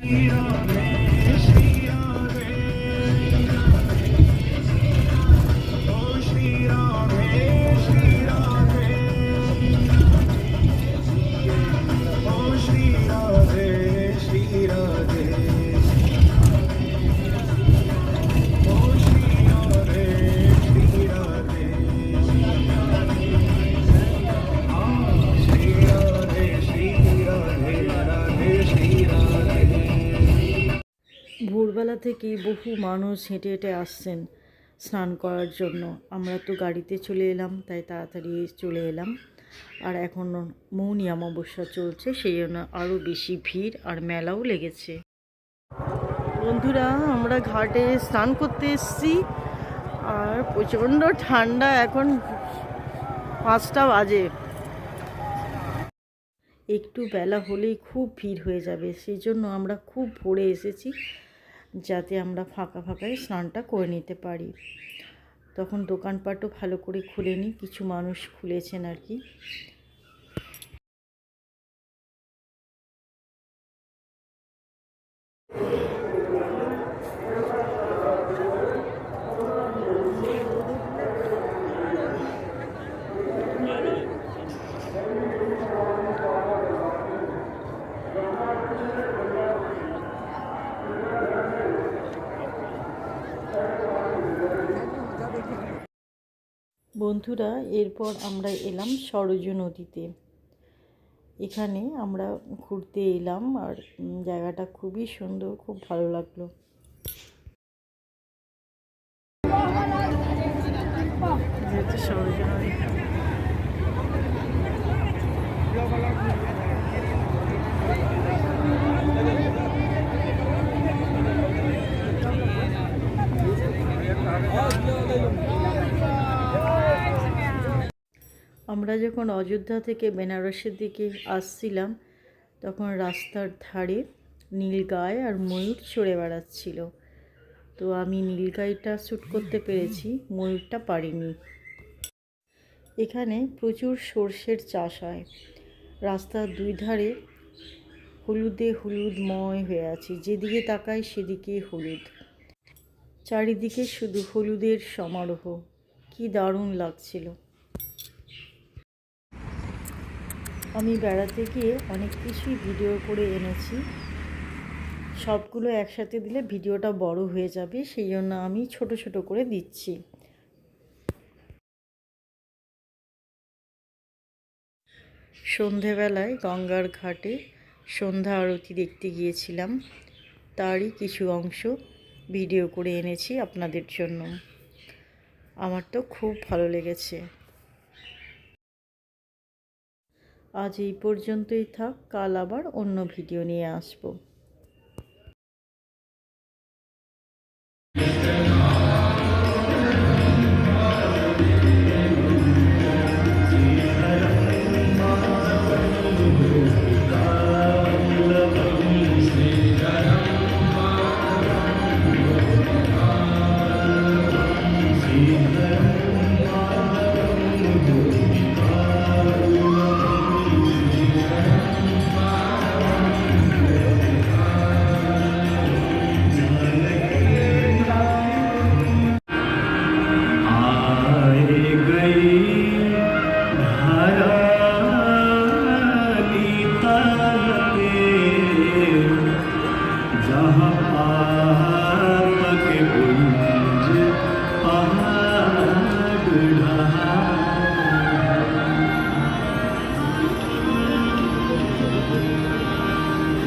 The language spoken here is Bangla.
Krishna ভোরবেলা থেকেই বহু মানুষ হেঁটে হেঁটে আসছেন স্নান করার জন্য। আমরা তো গাড়িতে চলে এলাম, তাই তাড়াতাড়ি চলে এলাম। আর এখন মৌনি অমাবস্যা চলছে, সেই জন্য আরও বেশি ভিড় আর মেলাও লেগেছে। বন্ধুরা, আমরা ঘাটে স্নান করতে এসেছি আর প্রচণ্ড ঠান্ডা এখন পাঁচটা বাজে। একটু বেলা হলেই খুব ভিড় হয়ে যাবে, সেই জন্য আমরা খুব ভোরে এসেছি। যাতে আমরা ফাঁকা ফাঁকায় স্নানটা করে নিতে পারি। তখন দোকানপাটও ভালো করে খুলেনি, কিছু মানুষ খুলেছেন আর কি। বন্ধুরা, এরপর আমরা এলাম সরজু নদীতে। এখানে আমরা ঘুরতে এলাম আর জায়গাটা খুবই সুন্দর, খুব ভালো লাগল। যেহেতু সরজু নদী। আমরা যখন অযোধ্যা থেকে বেনারসের দিকে আসছিলাম, তখন রাস্তার ধারে নীলগাই আর ময়ূর চড়ে বেড়াচ্ছিল। তো আমি নীলগাইটা শ্যুট করতে পেরেছি, ময়ূরটা পারিনি। এখানে প্রচুর সর্ষের চাষ হয়। রাস্তার দুই ধারে হলুদে হলুদময় হয়ে আছে। যেদিকে তাকাই সেদিকে হলুদ। চারিদিকে শুধু হলুদের সমারোহ। কি দারুণ লাগছিল। আমি বেড়াতে গিয়ে অনেক কিছুই ভিডিও করে এনেছি। সবগুলো একসাথে দিলে ভিডিওটা বড় হয়ে যাবে, সেই জন্য আমি ছোট ছোট করে দিচ্ছি। সন্ধেবেলায় গঙ্গার ঘাটে সন্ধ্যা আরতি দেখতে গিয়েছিলাম। তারই কিছু অংশ ভিডিও করে এনেছি আপনাদের জন্য। আমার তো খুব ভালো লেগেছে। আজ এই পর্যন্তই থাক কাল আবার অন্য ভিডিও নিয়ে আসব।